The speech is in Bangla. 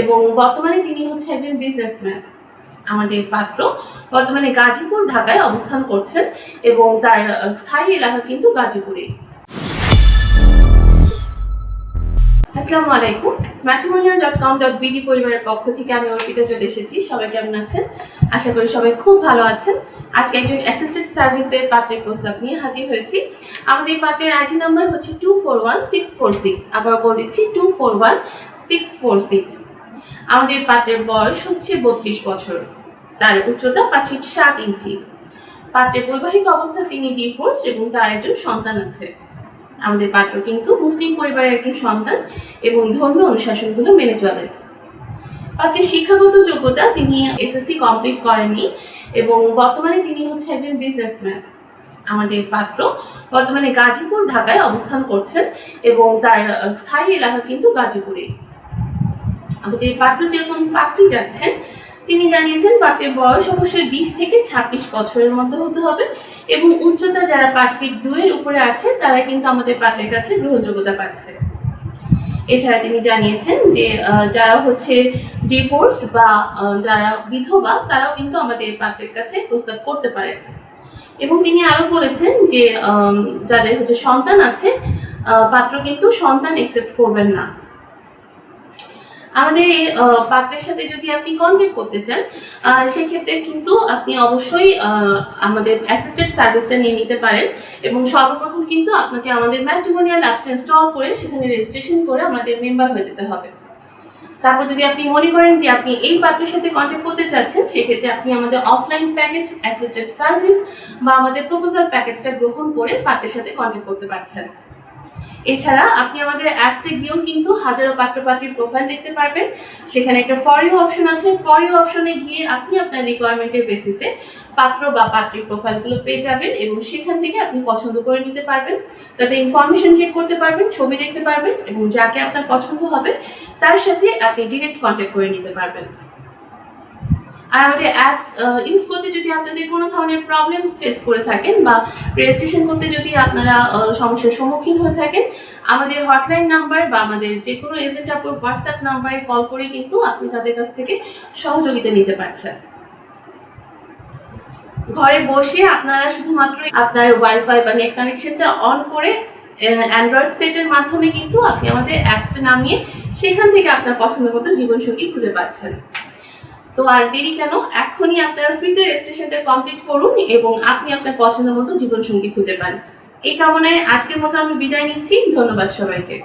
এবং বর্তমানে তিনি হচ্ছে একজন বিজনেসম্যান আমাদের পাত্র। বর্তমানে গাজীপুর, ঢাকায় অবস্থান করছেন এবং তার স্থায়ী এলাকা কিন্তু গাজীপুরে আসসালামু আলাইকুম। Matrimonial dot com dot BD পরিবারের পক্ষ থেকে আমি অর্পিতা চলে এসেছি। সবাই কেমন আছেন? আশা করি সবাই খুব ভালো আছেন। আজকে একজন অ্যাসিস্ট্যান্ট সার্ভিসের পাত্রের প্রস্তাব নিয়ে হাজির হয়েছি। আমাদের পাত্রের আইডি নাম্বার হচ্ছে two four one six four six আবার বলে দিচ্ছি two four one six four six আমাদের পাত্রের বয়স হচ্ছে বত্রিশ বছর। তার উচ্চতা পাঁচ ফিট সাত ইঞ্চি। পাত্রের বৈবাহিক অবস্থা তিনি ডিভোর্স এবং তার একজন সন্তান আছে। আমাদের পাত্র কিন্তু মুসলিম পরিবারের একজন সন্তান এবং ধর্মীয় অনুশাসনগুলো মেনে চলেন পাত্রের শিক্ষাগত যোগ্যতা তিনি এসএসসি কমপ্লিট করেননি এবং বর্তমানে তিনি হচ্ছে একজন বিজনেসম্যান আমাদের পাত্র বর্তমানে গাজীপুর, ঢাকায় অবস্থান করছেন এবং তার স্থায়ী এলাকা কিন্তু গাজীপুরে আমাদের পাত্র যেরকম পাত্রী যাচ্ছেন তিনি জানিয়েছেন পাত্রের বয়স অবশ্যই বিশ থেকে ছাব্বিশ বছরের মধ্যে হতে হবে এবং উচ্চতা যারা পাঁচ ফিট দুয়ের উপরে আছে, তারা কিন্তু আমাদের পাত্রের কাছে গ্রহণযোগ্যতা পাচ্ছে। এছাড়া তিনি জানিয়েছেন যে যারা হচ্ছে ডিভোর্সড বা যারা বিধবা, তারাও কিন্তু আমাদের পাত্রের কাছে প্রস্তাব করতে পারে এবং তিনি আরও বলেছেন যে যাদের হচ্ছে সন্তান আছে পাত্র কিন্তু সন্তান একসেপ্ট করবেন না। আমাদের পাত্রের সাথে যদি আপনি কন্ট্যাক্ট করতে চান সেক্ষেত্রে কিন্তু আপনি অবশ্যই আমাদের অ্যাসিস্ট্যান্ট সার্ভিসটা নিয়ে নিতে পারেন এবং সর্বপ্রথম কিন্তু আপনাকে আমাদের ম্যাট্রিমোনিয়াল অ্যাপস ইনস্টল করে সেখানে রেজিস্ট্রেশন করে আমাদের মেম্বার হয়ে যেতে হবে। তারপর যদি আপনি মনে করেন যে আপনি এই পাত্রের সাথে কন্ট্যাক্ট করতে চাচ্ছেন, সেক্ষেত্রে আপনি আমাদের অফলাইন প্যাকেজ অ্যাসিস্ট্যান্ট সার্ভিস বা আমাদের প্রপোজাল প্যাকেজটা গ্রহণ করে পাত্রের সাথে কন্ট্যাক্ট করতে পারছেন। এছাড়া আপনি আমাদের অ্যাপসে গিয়েও কিন্তু হাজারো পাত্র পাত্রীর প্রোফাইল দেখতে পারবেন। সেখানে একটা ফর ইউ অপশন আছে। ফর ইউ অপশনে গিয়ে আপনি আপনার রিকোয়ারমেন্টের বেসিসে পাত্র বা পাত্রীর প্রোফাইলগুলো পেয়ে যাবেন এবং সেখান থেকে আপনি পছন্দ করে নিতে পারবেন। তাতে ইনফরমেশন চেক করতে পারবেন, ছবি দেখতে পারবেন এবং যাকে আপনার পছন্দ হবে, তার সাথে আপনি ডিরেক্ট কন্ট্যাক্ট করে নিতে পারবেন। আর আমাদের অ্যাপস ইউজ করতে যদি আপনাদের কোনো ধরনের প্রবলেম ফেস করে থাকেন বা রেজিস্ট্রেশন করতে যদি আপনারা সমস্যার সম্মুখীন হয়ে থাকেন, আমাদের হটলাইন নাম্বার বা আমাদের যে কোনো এজেন্ট আপনার হোয়াটসঅ্যাপ নাম্বারে কল করে কিন্তু আপনি তাদের কাছ থেকে সহযোগিতা নিতে পারছেন। ঘরে বসে আপনারা শুধুমাত্র আপনার ওয়াইফাই বা নেট কানেকশনটা অন করে অ্যান্ড্রয়েড সেটের মাধ্যমে কিন্তু আপনি আমাদের অ্যাপসটা নামিয়ে সেখান থেকে আপনার পছন্দ মতো জীবনসঙ্গী খুঁজে পাচ্ছেন। তো আর দেরি কেন? এখনই আপনারা ফ্রিতে রেজিস্ট্রেশনটা কমপ্লিট করুন এবং আপনি আপনার পছন্দ মতো জীবনসঙ্গী খুঁজে পান। এই কামনায় আজকের মতো আমি বিদায় নিচ্ছি। ধন্যবাদ সবাইকে।